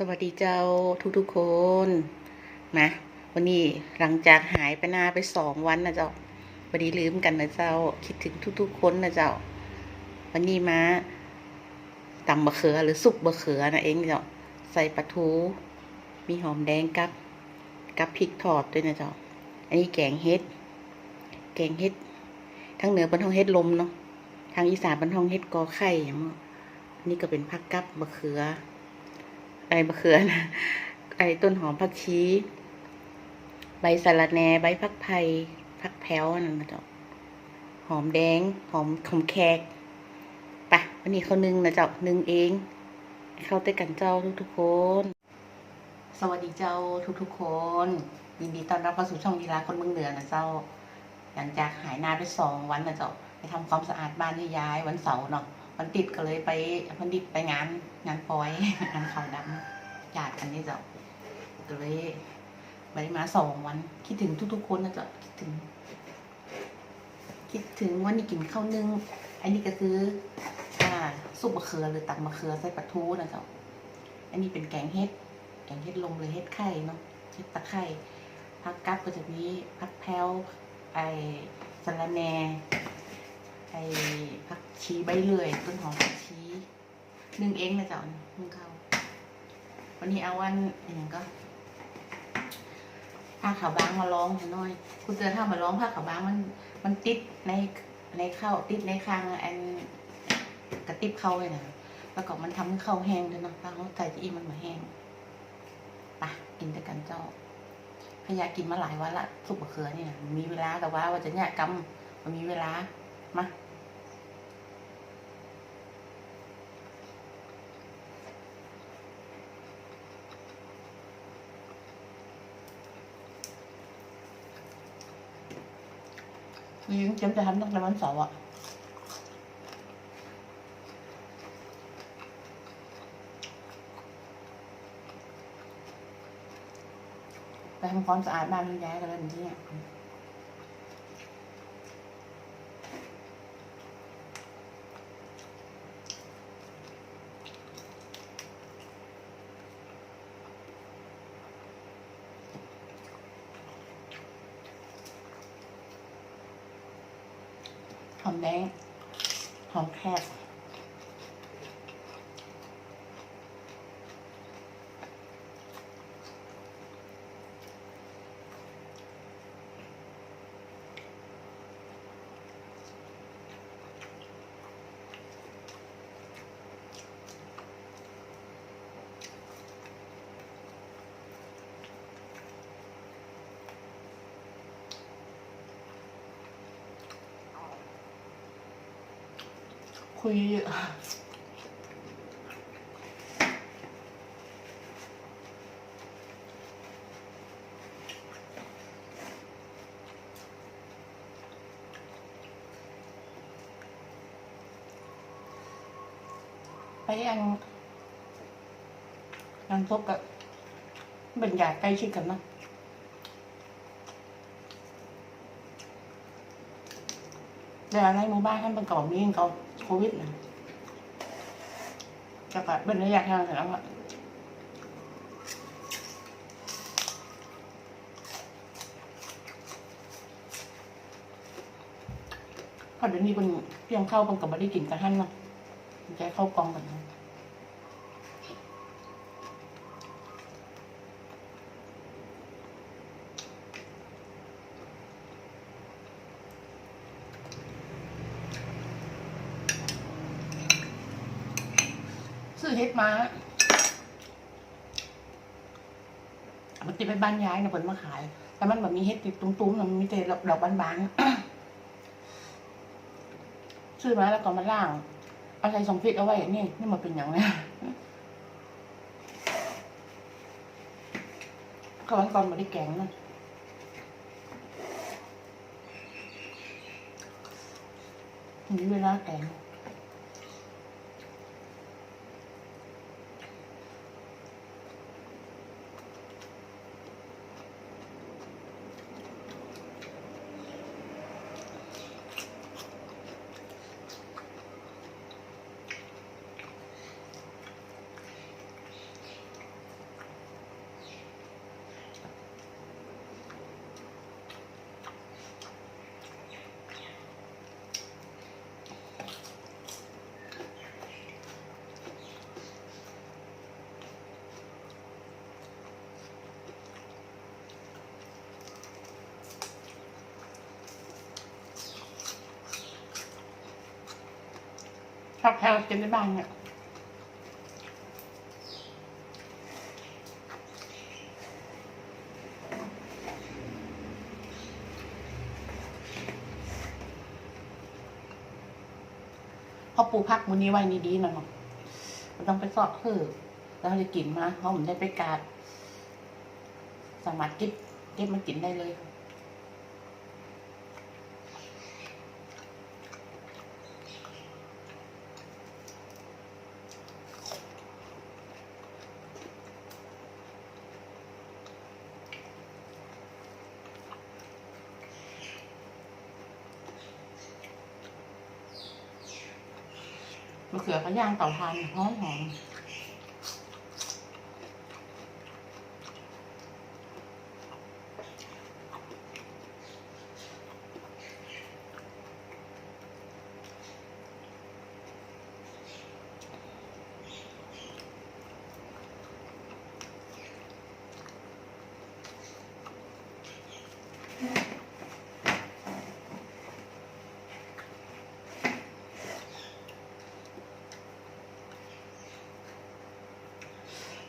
สวัสดีเจ้าทุกๆคนนะวันนี้หลังจากหายไปนาไปสองวันนะเจ้าพอดีลืมกันนะเจ้า คิดถึงทุกๆคนนะเจ้า วันนี้มาตำบะเขือหรือสุกบะเขือนะเองเจ้าใส่ปลาทู มีหอมแดงกับ กับพริกทอดด้วยนะเจ้าอันนี้แกงเฮ็ด แกงเฮ็ดทางเหนือเป็นห้องเฮ็ดลมเนาะทางอีสานเป็นห้องเฮ็ดกอไข่อย่างเงี้ยอันนี้ก็เป็นผักกับบะเขือ ไอ้มะเขือนะไอ้ต้นหอมผักชีใบสะระแหน่ใบผักไผ่ผักแพ้วนั่นนะจ้าหอมแดง หอมหอมแขกปะวันนี้เขานึ่งนะเจ้านึ่งเอง เข้าเต้กันเจ้าทุกๆคน สวัสดีเจ้าทุกๆคน ยินดีต้อนรับเข้าสู่ช่องดีลาคนเมืองเหนือนะเจ้า หลังจากหายหน้าไปสองวันนะเจ้าไปทำความสะอาดบ้านที่ย้ายวันเสาร์เนาะ วันติดก็เลยไปวันติดไปงานงานปอยงานขาดำญาติกันนี่เจ้าก็เลยไปมาสองวัน คิดถึงทุกๆคนนะเจ้าคิดถึง คิดถึงวันนี้กินข้าวนึ่งอันนี้ก็คืออ่าซุปมะเขือหรือตำมะเขือใส่ปลาทูนะเจ้าอันนี้เป็นแกงเห็ดแกงเห็ดลมหรือเห็ดไข่เนาะเห็ดตะไคร่ผักกัดก็จะมีผักแพรวไอสะระแหน่ ไอ้ผักชีใบเลื่อย ต้นหอมผักชีนึ่งเองนะจ๊ะนึ่งข้าววันนี้เอาวันอย่างก็ผ้าขาวบางมาร้องหน่อย คุณเตือนถ้ามาร้องผ้าขาวบางมันมันติดในในข้าวติดในคางอันกระติบเข้าเลยนะแล้วก็มันทำให้ข้าวแห้งด้วยเนาะถ้าเขาใส่จะอีมันมาแห้งไปะกินแต่กันเจ้าพยายามกินมาหลายวันละสุกมะเขือเนี่ยมีเวลาแต่ว่าว่าจะเนี่ยกำมันมีเวลา มานี่จำจะทำตั้งแต่วันเสาร์อะไปทำความสะอาดบ้านคุณยายกันเลยทีเนี่ แดงหอมแคบ คุยเยอะไปยังงานพบกับเป็นญา ติใกล้ชิดนเนอะแต่ในหมู่บ้านท่านเป็นก่อนมีเขาโควิดนะจะก็เป็นระยะทางเสร็จแล้วอะพอเดี๋ยวนี้เป็นเพียงเข้าเป็นกับไม่ได้กินกันท่านเนาะจเข้ากองกันนะ เฮ็ดมามันติดไปบ้านย้ายนะเพิ่นมาขาย แต่มันแบบมีเฮ็ดติดตุ้มๆมันมีแต่ดอกบานๆซื้อมาแล้วก็มาล่างเอาใส่สองฟิตเอาไว้นี่นี่มันเป็นอย่างนี้ก็วันก่อนมาได้แกงนะมีเวลาแกง ผักแพรวกินในบ้านเนี่ยเขาปลูกผักมื้อนี้ไว้นี่ดีหน่อยเนมันต้องไปสอดคือแล้วเราจะกินมาเพราะผมได้ไปกาด สามารถเก็บเก็บมากินได้เลย เขือก็ย่างเต่าทานหอมหอม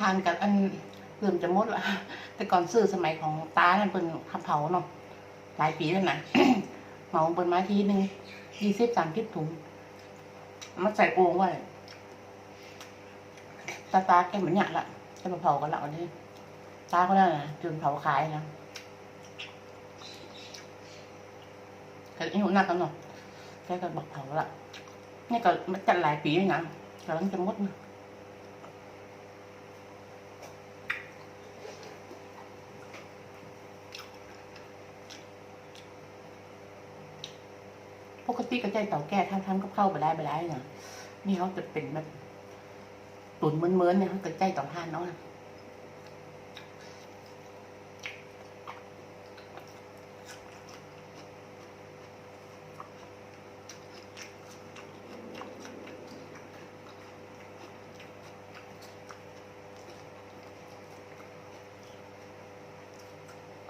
ทานกับอันเริ่มจะมดละแต่ก่อนซื้อสมัยของตาเนี่ยเป็นขับเผาเนาะหลายปีแล้วนะเหมาเป็นไม้ทีหนึ่งยี่สิบสามสิบถุงมาใส่โอ่งไว้ตาตาแกเหมือนหยาดละแกมาเผากันละวันนี้ตาก็ได้นะจนเผาขายนะแต่อีหุ่นหนักกันเนาะแกก็บอกเผาละนี่ก็มันจัดหลายปีแล้วนะกำลังจะมดนะ ปกติก็ใจเต่าแก่ทำทำกับข้าไปได้ไปได้เนาะนี่เขาจะเป็นแบบตุนเหมือนๆเนี่ยเขาก็ใจเต่าท่านเนาะ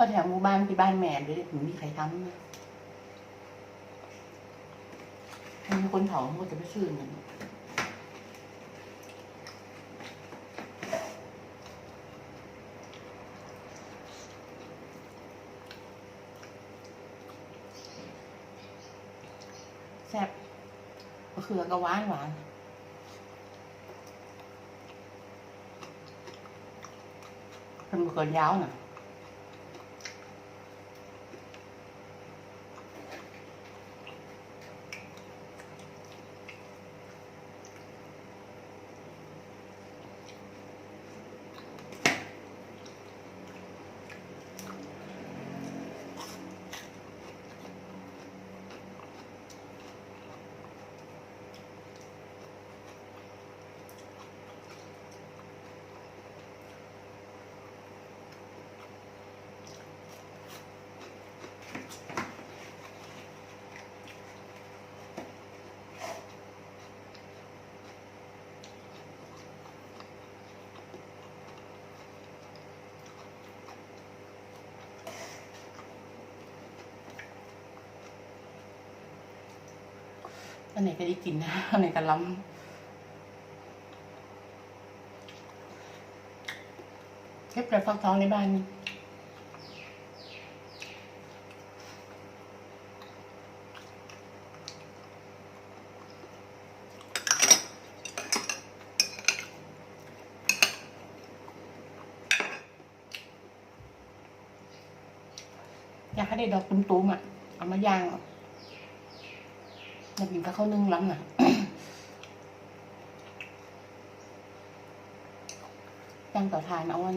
ก็แถวหมู่บ้านที่บ้านแม่ด้วยมีใครทำนะ มี คนเผาหมดจะไปซื้อเงินแซ่บมะเขือก็หวานหวานเป็นมะเขือยาวน่ะ อันไหนก็ได้กินนะอันไหนก็ล้ำเก็บแต่ฟักทองในบ้านอยากให้ได้ดอกตุ้มๆอะ เอามาย่าง อยากกินกับข้าวนึ่งล้ำน่ะย่างต่อทานเอาวัน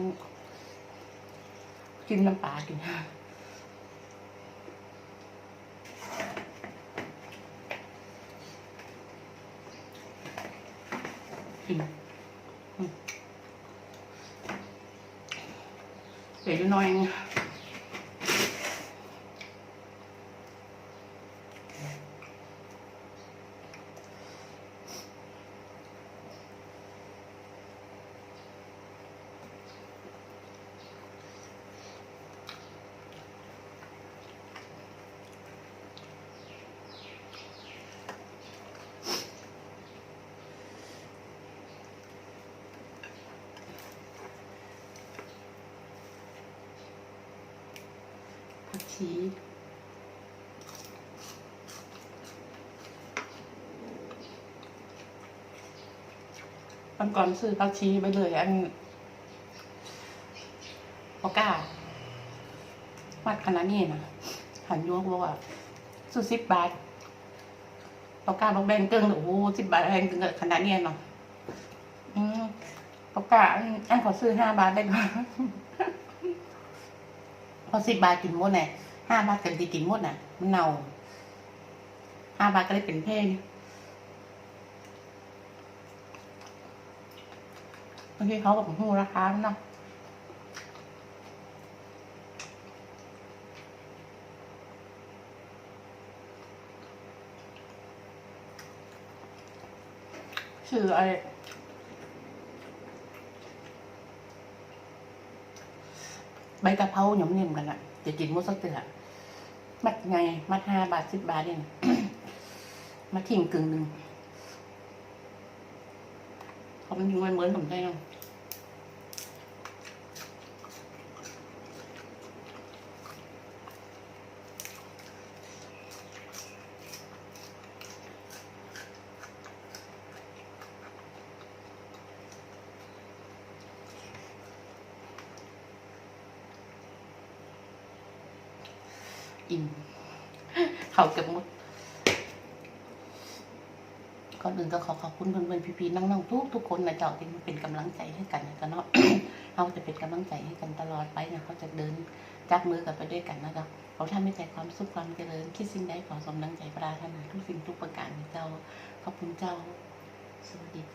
กินน้ำปลากินกินเดี๋ยวน้อย ผักชีวันก่อนซื้อผักชีไปเลยอันปอกามัดขนาดนี้นะหันยวกบอกว่าซื้อสิบบาทปอกล้าบอกแบงเกินโอ้โหสิบบาทแพงถึงขนาดนี้เนาะอืมปอกล้าอันอันขอซื้อห้าบาทได้ไหม อสิบบาทกินหมดเนี่ยห้าบาทกันที่กินหมดน่ะ มันเน่าห้าบาทก็เลยเป็นเพงบางทีเขาแบบหูราคาเนาะชื่ออะไร ใบกะเพราหยมเนียมกันอะจะกินมุสักเตือมัดไง มัดห้าบาทสิบบาทเนี่ยมาทิ้งกึ่งหนึ่งเขาเป็นยุงไว้เหมือนผมได้ยัง อิ่มเขาเก็บหมดก่อนอื่นก็ขอขอบคุณเพื่อนๆพี่ๆน้องๆทุกทุกๆคนนะเจ้าที่มาเป็นกำลังใจให้กันนะเจ้าเนาะเราจะเป็นกำลังใจให้กันตลอดไปนะเขาจะเดินจับมือกันไปด้วยกันนะเจ้าเขาทำให้ใจความสุขความเจริญคิดสิ่งใดขอสมดังใจปรารถนาทุกสิ่งทุกประการเจ้าขอบคุณเจ้าสวัสดีเจ้า